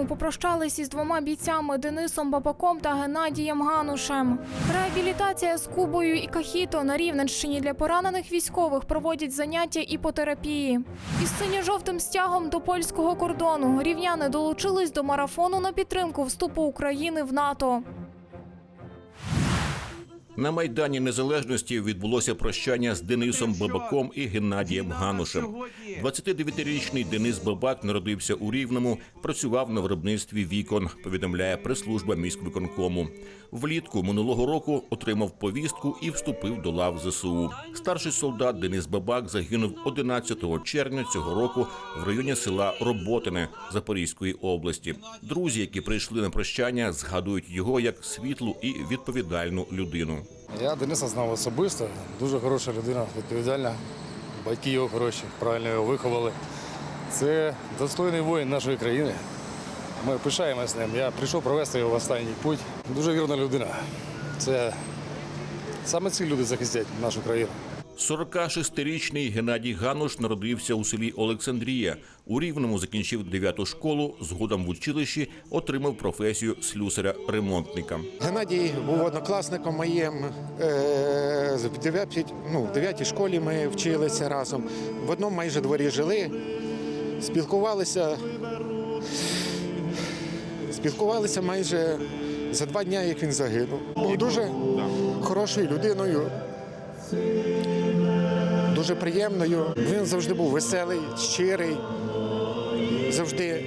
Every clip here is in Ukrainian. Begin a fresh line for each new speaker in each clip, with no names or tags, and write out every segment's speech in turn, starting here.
Рівному попрощались із двома бійцями Денисом Бабаком та Геннадієм Ганушем. Реабілітація з Кубою і Кахіто на Рівненщині для поранених військових проводять заняття іпотерапії. Із синьо-жовтим стягом до польського кордону рівняни долучились до марафону на підтримку вступу України в НАТО.
На майдані незалежності відбулося прощання з Денисом Бабаком і Геннадієм Ганушем. 29-річний Денис Бабак народився у Рівному, працював на виробництві вікон. Повідомляє прес-служба міськвиконкому. Влітку минулого року отримав повістку і вступив до лав ЗСУ. Старший солдат Денис Бабак загинув 11 червня цього року в районі села Роботине Запорізької області. Друзі, які прийшли на прощання, згадують його як світлу і відповідальну людину.
Я Дениса знав особисто, дуже хороша людина, відповідальна. Батьки його хороші, правильно його виховали. Це достойний воїн нашої країни. Ми пишаємося ним. Я прийшов провести його в останній путь. Дуже вірна людина. Це саме ці люди захистять нашу країну.
46-річний Геннадій Гануш народився у селі Олександрія. У Рівному закінчив 9 школу, згодом в училищі отримав професію слюсаря-ремонтника.
Геннадій був однокласником моїм. Е, В 9, ну, в 9 школі ми вчилися разом. В одному майже дворі жили, спілкувалися. Спілкувалися майже за два дні, як він загинув. Був дуже хорошою людиною, дуже приємною. Він завжди був веселий, щирий, завжди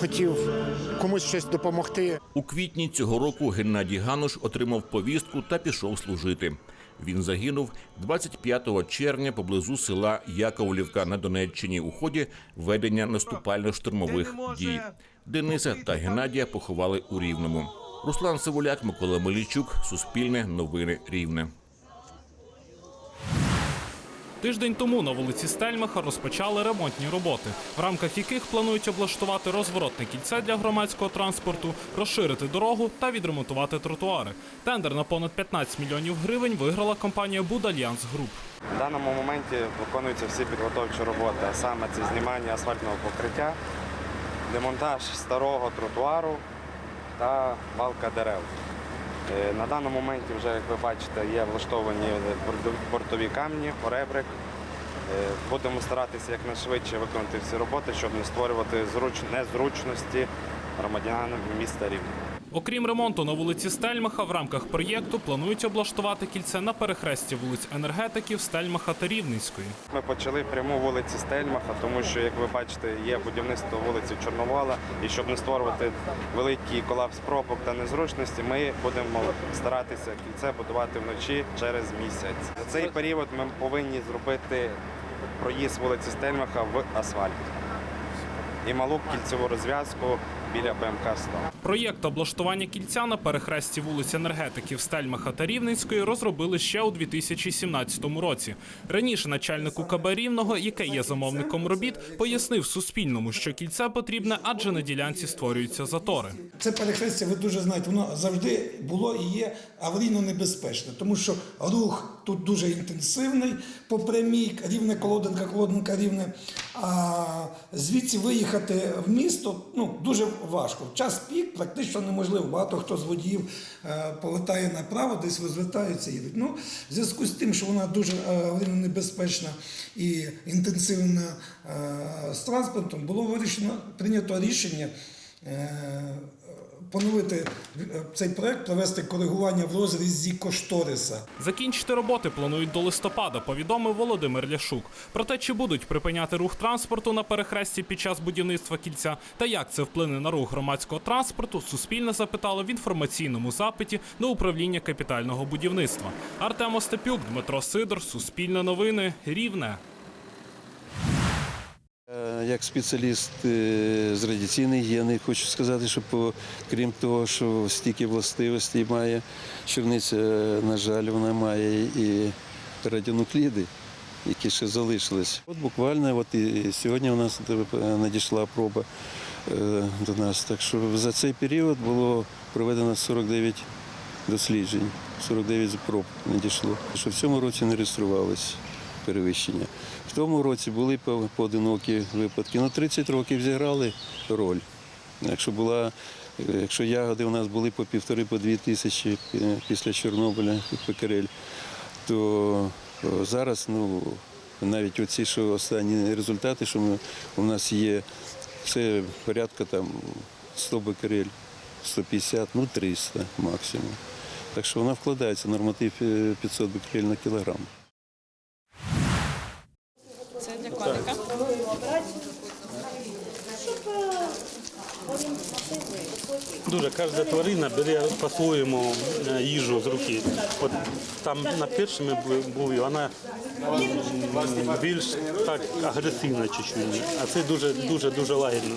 хотів комусь щось допомогти.
У квітні цього року Геннадій Гануш отримав повістку та пішов служити. Він загинув 25 червня поблизу села Яковлівка на Донеччині у ході ведення наступально-штурмових дій. Дениса та Геннадія поховали у Рівному. Руслан Сивуляк, Микола Мелічук, Суспільне, Новини Рівне.
Тиждень тому на вулиці Стельмаха розпочали ремонтні роботи, в рамках яких планують облаштувати розворотне кільце для громадського транспорту, розширити дорогу та відремонтувати тротуари. Тендер на понад 15 мільйонів гривень виграла компанія Будальянс Груп.
В даному моменті виконуються всі підготовчі роботи, а саме це знімання асфальтного покриття, демонтаж старого тротуару та валка дерев. Е, На даному моменті вже, як ви бачите, є влаштовані бортові камні, поребрик. Е, Будемо старатися якнайшвидше виконати всі роботи, щоб не створювати незручності громадянам міста Рівне.
Окрім ремонту на вулиці Стельмаха, в рамках проєкту планують облаштувати кільце на перехресті вулиць енергетиків Стельмаха та Рівненської.
Ми почали пряму вулиці Стельмаха, тому що, як ви бачите, є будівництво вулиці Чорновола, і щоб не створювати великий колапс пробок та незручності, ми будемо старатися кільце будувати вночі через місяць. За цей період ми повинні зробити проїзд вулиці Стельмаха в асфальт і малу кільцеву розв'язку біля БМК 100.
Проєкт облаштування кільця на перехресті вулиць енергетиків Стельмаха та Рівненської розробили ще у 2017 році. Раніше начальник УКБ Рівного, яке є замовником робіт, пояснив Суспільному, що кільце потрібне, адже на ділянці створюються затори.
Це перехрестя, ви дуже знаєте, воно завжди було і є аварійно небезпечне, тому що рух тут дуже інтенсивний по прямій, рівне колодинка, колодинка рівне. А звідси виїхати в місто ну, дуже важко. Час пік практично неможливо. Багато хто з водіїв е, повертає направо, десь розвертаються, їдуть. Ну, в зв'язку з тим, що вона дуже е, небезпечна і інтенсивна е, з транспортом, було вирішено прийнято рішення. Поновити е, цей проект, провести коригування в розрізі кошториса.
Закінчити роботи планують до листопада, повідомив Володимир Ляшук. Про те, чи будуть припиняти рух транспорту на перехресті під час будівництва кільця та як це вплине на рух громадського транспорту, Суспільне запитало в інформаційному запиті до управління капітального будівництва. Артем Остапюк, Дмитро Сидор, Суспільне новини, Рівне.
Як спеціаліст е, з радіаційної гігієни, хочу сказати, що по, крім того, що стільки властивостей має, чорниця, на жаль, вона має і радіонукліди. які ще залишились. От буквально от і сьогодні у нас надійшла проба е, до нас. Так що за цей період було проведено 49 досліджень, 49 проб надійшло. Що в цьому році не реєструвалось перевищення. В тому році були поодинокі випадки. Ну, 30 років зіграли роль. Якщо була, е, якщо ягоди у нас були по півтори, по дві тисячі е, після Чорнобиля, пекарель, то е, зараз, ну, навіть оці що останні результати, що ми, у нас є, це порядка там 100 бекерель, 150, ну 300 максимум. Так що вона вкладається норматив е, 500 бекерель на кілограм.
Дуже кожна тварина бере по-своєму е, їжу з руки. От там на першому був, вона більш так агресивна чуть-чуть, а це дуже дуже дуже лагідно.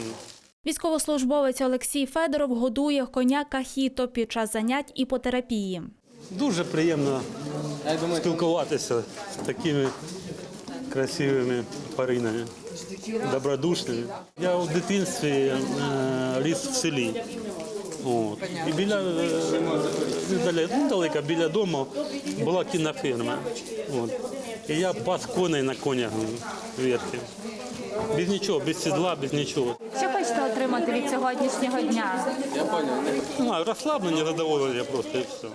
Військовослужбовець Олексій Федоров годує коня кахіто під час занять іпотерапії.
Дуже приємно спілкуватися з такими красивими тваринами, добродушними. Я у дитинстві е, ріс в селі. От. І біля е, недалеко, недалеко біля дому була кінофірма. От. І я пас коней на конях вірки. Без нічого, без сідла, без нічого.
Що хочете отримати від сьогоднішнього дня?
Ну, розслаблення, задоволення просто і все.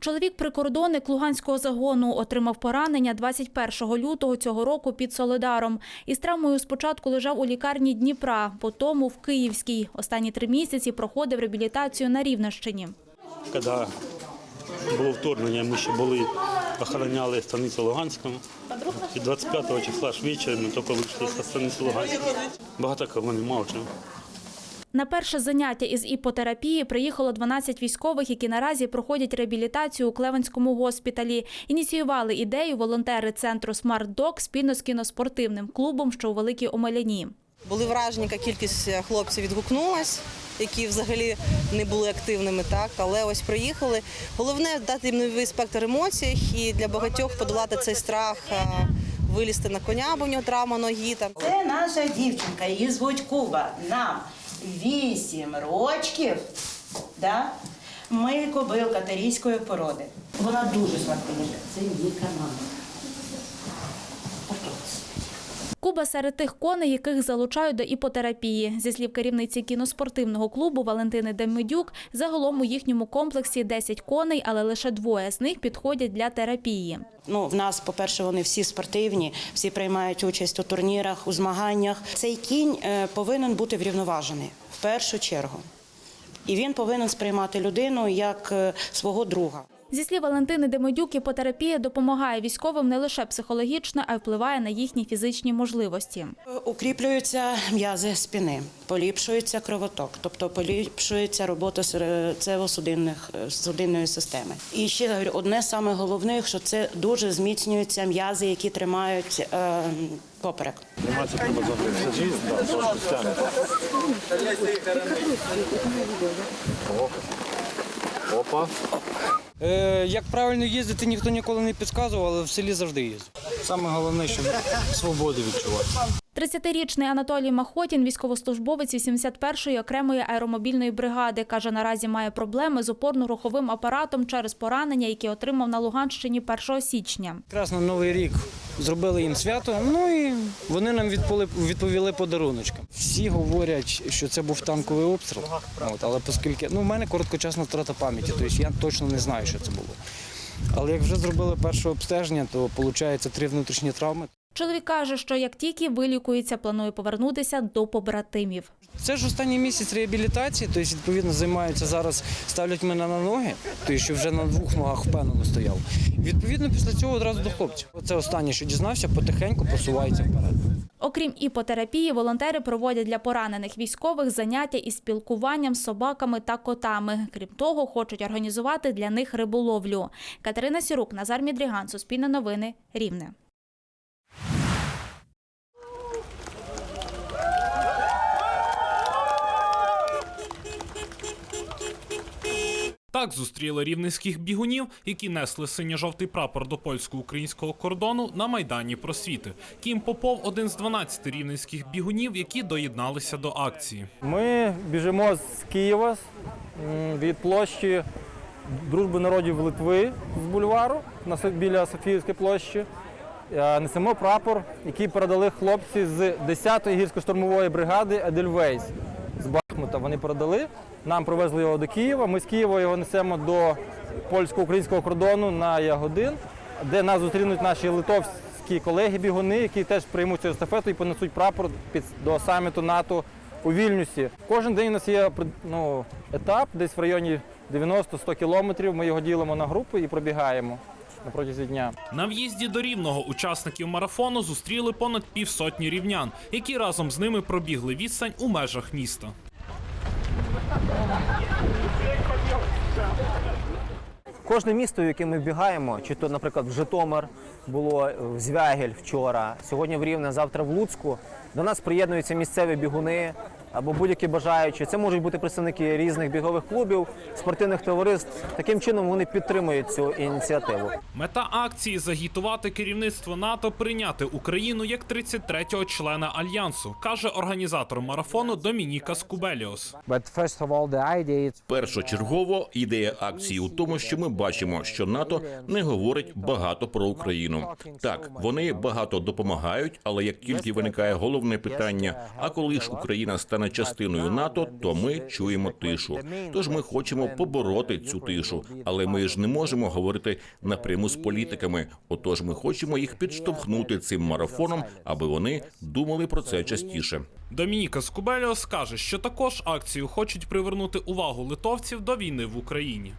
Чоловік прикордонник Луганського загону отримав поранення 21 лютого цього року під Солидаром. Із травмою спочатку лежав у лікарні Дніпра, потім в Київській. Останні три місяці проходив реабілітацію на Рівненщині.
Коли було вторгнення, ми ще були, охороняли станицю Луганську. І 25 числа ж ввечері ми тільки вийшли з станиці Луганської. Багато кого немає.
На перше заняття із іпотерапії приїхало 12 військових, які наразі проходять реабілітацію у Клевенському госпіталі. Ініціювали ідею волонтери центру Смарт Док спільно з кіноспортивним клубом, що у Великій Омеляні.
Були вражені, яка кількість хлопців відгукнулась, які взагалі не були активними, так але ось приїхали. Головне дати їм новий спектр емоцій і для багатьох подолати цей страх, вилізти на коня, бо в нього травма ноги. Там
Це наша дівчинка, її звуть Куба. Нам вісім рочків. Да? Ми кобилка тарійської породи. Вона дуже сладконіжка. Це її мама.
Куба серед тих коней, яких залучають до іпотерапії. Зі слів керівниці кіноспортивного клубу Валентини Демидюк, загалом у їхньому комплексі 10 коней, але лише двоє з них підходять для терапії.
Ну, в нас, по-перше, вони всі спортивні, всі приймають участь у турнірах, у змаганнях. Цей кінь е, повинен бути врівноважений в першу чергу. І він повинен сприймати людину як е, свого друга.
Зі слів Валентини Демидюк, іпотерапія допомагає військовим не лише психологічно, а й впливає на їхні фізичні можливості.
Укріплюються м'язи спини, поліпшується кровоток, тобто поліпшується робота серцево-судинних е, судинної системи. І ще говорю, одне з саме головних, що це дуже зміцнюються м'язи, які тримають е, поперек.
Е, як правильно їздити, ніхто ніколи не підказував, але в селі завжди їздив. Саме головне, щоб свободу відчувати.
30-річний Анатолій Махотін, військовослужбовець 81-ї окремої аеромобільної бригади, каже, наразі має проблеми з опорно-руховим апаратом через поранення, які отримав на Луганщині 1 січня.
Якраз на Новий рік зробили їм свято, ну і вони нам відповіли, відповіли подаруночком. Всі говорять, що це був танковий обстріл, от, але оскільки ну, в мене короткочасна втрата пам'яті, тобто я точно не знаю, що це було. Але як вже зробили перше обстеження, то виходить три внутрішні травми.
Чоловік каже, що як тільки вилікується, планує повернутися до побратимів.
Це ж останній місяць реабілітації, тобто, відповідно, займаються зараз, ставлять мене на ноги, тобто, що вже на двох ногах впевнено стояв. Відповідно, після цього одразу до хлопців. Це останнє, що дізнався, потихеньку просувається вперед.
Окрім іпотерапії, волонтери проводять для поранених військових заняття із спілкуванням з собаками та котами. Крім того, хочуть організувати для них риболовлю. Катерина Сірук, Назар Мідріган, Суспільне новини, Рівне.
Так зустріли рівненських бігунів, які несли синьо-жовтий прапор до польсько-українського кордону на майдані просвіти. Кім Попов один з 12 рівненських бігунів, які доєдналися до акції.
Ми біжимо з Києва від площі Дружби народів Литви з бульвару біля Софіївської площі. Е, Несемо прапор, який передали хлопці з 10-ї гірсько-штурмової бригади Едельвейс Бахмута. Вони передали. Нам привезли його до Києва. Ми з Києва його несемо до польсько-українського кордону на Ягодин, де нас зустрінуть наші литовські колеги-бігуни, які теж приймуть цю естафету і понесуть прапор під, до саміту НАТО у Вільнюсі. Кожен день у нас є ну, етап, десь в районі 90-100 кілометрів. Ми його ділимо на групи і пробігаємо на протязі дня.
На в'їзді до рівного учасників марафону зустріли понад півсотні рівнян, які разом з ними пробігли відстань у межах міста.
Кожне місто, в яке ми вбігаємо, чи то, наприклад, в Житомир було в Звягель вчора, сьогодні в Рівне, завтра в Луцьку. До нас приєднуються місцеві бігуни або будь-які бажаючі. Це можуть бути представники різних бігових клубів, спортивних товариств. Таким чином вони підтримують цю ініціативу.
Мета акції загітувати керівництво НАТО прийняти Україну як 33-го члена альянсу, каже організатор марафону Домініка Скубеліос.
Першочергово ідея акції у тому, що ми бачимо, що НАТО не говорить багато про Україну. Так, вони багато допомагають, але як тільки виникає головне питання: а коли ж Україна стане частиною НАТО, то ми чуємо тишу. Тож ми хочемо побороти цю тишу, але ми ж не можемо говорити напряму з політиками. Отож, ми хочемо їх підштовхнути цим марафоном, аби вони думали про це частіше.
Домініка Скубеліос каже, що також акцію хочуть привернути увагу литовців до війни в Україні.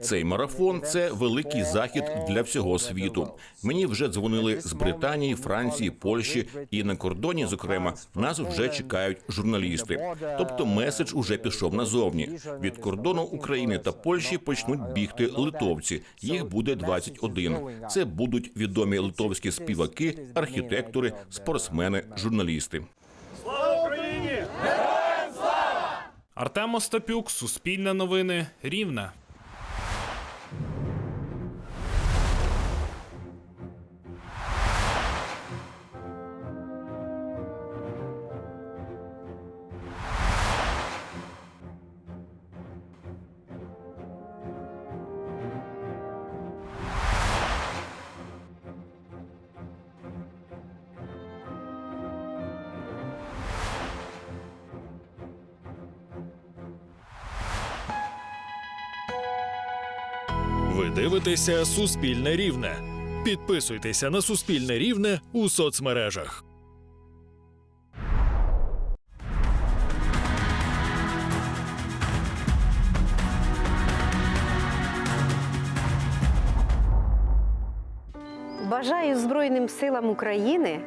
Цей марафон це великий захід для всього світу. Мені вже дзвонили з Британії, Франції, Польщі і на кордоні, зокрема, нас вже чекають журналісти. Тобто, меседж уже пішов назовні. Від кордону України та Польщі почнуть бігти литовці. Їх буде 21. Це будуть відомі литовські співаки, архітектори, спортсмени, журналісти.
Артем Остапюк, Суспільне новини, Рівне.
Ви дивитеся Суспільне Рівне. Підписуйтеся на Суспільне Рівне у соцмережах.
Бажаю Збройним силам України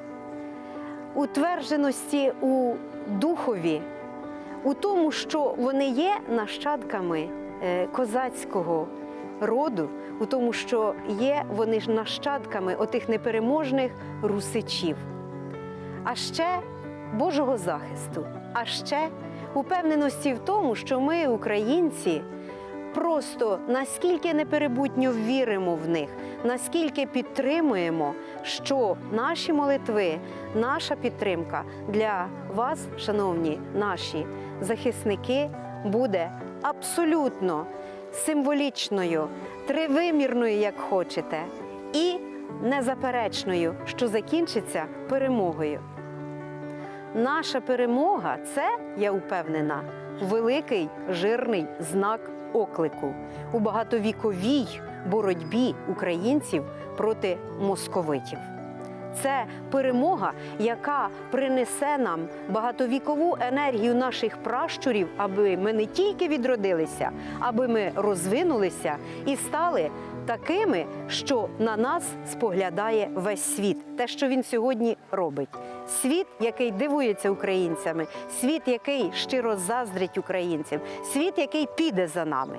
утвердженості у духові, у тому, що вони є нащадками е, козацького роду, у тому, що є вони ж нащадками отих непереможних русичів, а ще Божого захисту, а ще упевненості в тому, що ми, українці, просто наскільки неперебутньо віримо в них, наскільки підтримуємо, що наші молитви, наша підтримка для вас, шановні наші захисники, буде абсолютно символічною, тривимірною, як хочете, і незаперечною, що закінчиться перемогою. Наша перемога це, я упевнена, великий жирний знак оклику у багатовіковій боротьбі українців проти московитів. Це перемога, яка принесе нам багатовікову енергію наших пращурів, аби ми не тільки відродилися, аби ми розвинулися і стали такими, що на нас споглядає весь світ. Те, що він сьогодні робить. Світ, який дивується українцями, світ, який щиро заздрить українцям, світ, який піде за нами.